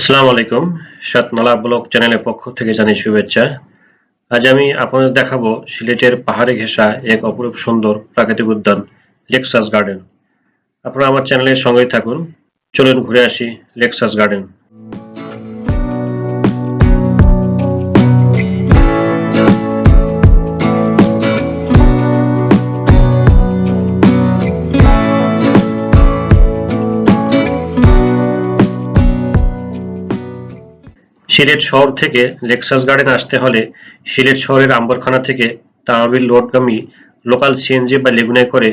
আসসালামু আলাইকুম। সাতমালা ব্লক চ্যানেলের পক্ষ থেকে জানাই শুভেচ্ছা। আজ আমি আপনাদের দেখাবো সিলেটের পাহাড়ে ঘেঁষা এক অপরূপ সুন্দর প্রাকৃতিক উদ্যান, লেকসাস গার্ডেন। আপনারা আমার চ্যানেলের সঙ্গেই থাকুন। চলুন ঘুরে আসি লেকসাস গার্ডেন। সিলেট শহর থেকে লেক্সাস গার্ডেন আসতে হলে সিলেট শহরের আম্বরখানা থেকে তামাবিল লোডগামী লোকাল সিএনজি বা লেগুনায় করে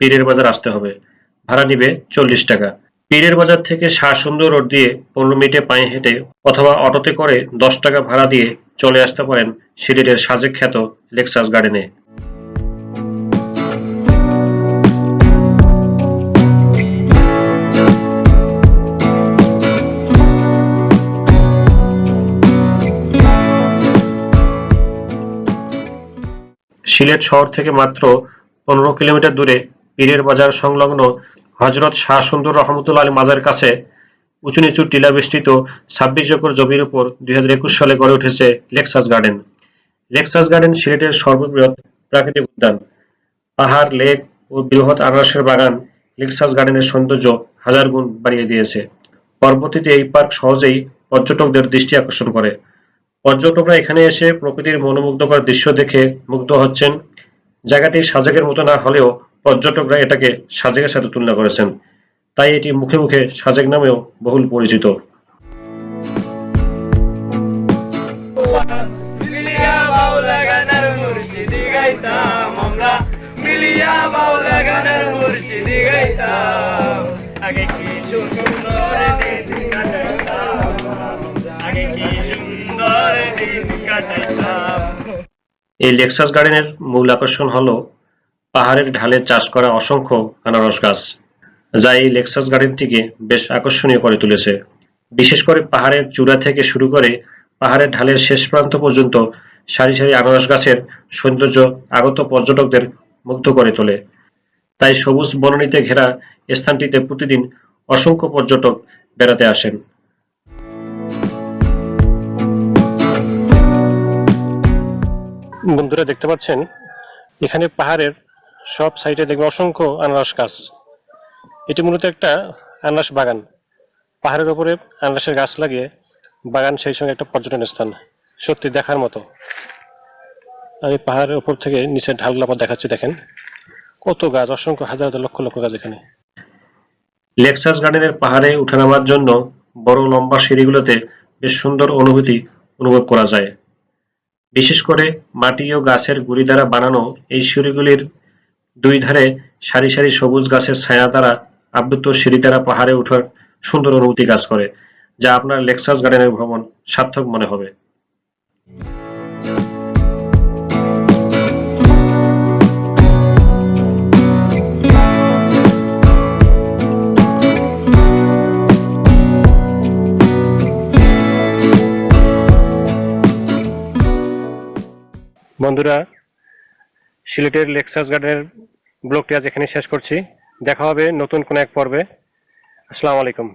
পীরের বাজার আসতে হবে। ভাড়া নিবে চল্লিশ টাকা। পীরের বাজার থেকে শাহসুন্দর রোড দিয়ে পনেরো মিনিটে পায়ে হেঁটে অথবা অটোতে করে দশ টাকা ভাড়া দিয়ে চলে আসতে পারেন সিলেটের সাজেক খ্যাত লেক্সাস গার্ডেনে সিলেট শহর থেকে মাত্র পনেরো কিলোমিটার দূরে পীরের বাজার সংলগ্ন হজরত শাহ সুন্দর রহমতুল্লাহ আলী মাজার কাছে উঁচু নিচু টিলা বেষ্টিত ছাব্বিশ একর জমির উপর দুই হাজার একুশ সালে গড়ে উঠেছে লেক্সাস গার্ডেন। লেক্সাস গার্ডেন সিলেটের সর্ববৃহৎ প্রাকৃতিক উদ্যান। পাহাড়, লেক ও বৃহৎ আনারসের বাগান লেক্সাস গার্ডেনের সৌন্দর্য হাজার গুণ বাড়িয়ে দিয়েছে। পরবর্তীতে এই পার্ক সহজেই পর্যটকদের দৃষ্টি আকর্ষণ করে। পর্যটকরা এখানে এসে প্রকৃতির মনোমুগ্ধকর দৃশ্য দেখে মুগ্ধ হচ্ছেন। জায়গাটি সাজেকের মতো না হলেও পর্যটকরা এটাকে সাজেকের সাথে তুলনা করেছেন। তাই এটি মুখে মুখে সাজেক নামেও বহুল পরিচিত। মিলিয়া বাউলা এই লেক্সাস গার্ডেনের মূল আকর্ষণ হলো পাহাড়ের ঢালে চাষ করা অসংখ্য আনারস গাছ, যা এই লেক্সাস গার্ডেনটিকে বেশ আকর্ষণীয় করে তুলেছে। বিশেষ করে পাহাড়ের চূড়া থেকে শুরু করে পাহাড়ের ঢালের শেষ প্রান্ত পর্যন্ত সারি সারি আনারস গাছের সৌন্দর্য আগত পর্যটকদের মুগ্ধ করে তোলে। তাই সবুজ বনানীতে ঘেরা স্থানটিতে প্রতিদিন অসংখ্য পর্যটক বেড়াতে আসেন। বন্ধুরা দেখতে পাচ্ছেন, এখানে পাহাড়ের সব সাইডে দেখবেন অসংখ্য আনারস গাছ। এটি মূলত একটা আনারস বাগান। পাহাড়ের ওপরে আনারসের গাছ লাগিয়ে বাগান সেই সঙ্গে একটা পর্যটন স্থান। সত্যি দেখার মতো। আমি পাহাড়ের উপর থেকে নিচের ঢালগুলো দেখাচ্ছি, দেখেন। কত গাছ, অসংখ্য হাজার হাজার লক্ষ লক্ষ গাছ এখানে। লেক্সাস গার্ডেনের পাহাড়ে উঠে নামার জন্য বড় লম্বা সিঁড়িগুলোতে বেশ সুন্দর অনুভূতি অনুভব করা যায়। বিশেষ করে মাটি ও গাছের গুড়ি দ্বারা বানানো এই সিঁড়িগুলির দুই ধারে সারি সারি সবুজ গাছের ছায়া দ্বারা আবৃত সিঁড়ি দ্বারা পাহাড়ে ওঠার সুন্দর অনুভূতি কাজ করে, যা আপনার লেক্সাস গার্ডেনের ভ্রমণ সার্থক মনে হবে। বন্ধুরা, সিলেটের লেকসাস গার্ডেনের ব্লগটি আজ এখানে শেষ করছি। দেখা হবে নতুন কোনো এক পর্বে। আসসালামু আলাইকুম।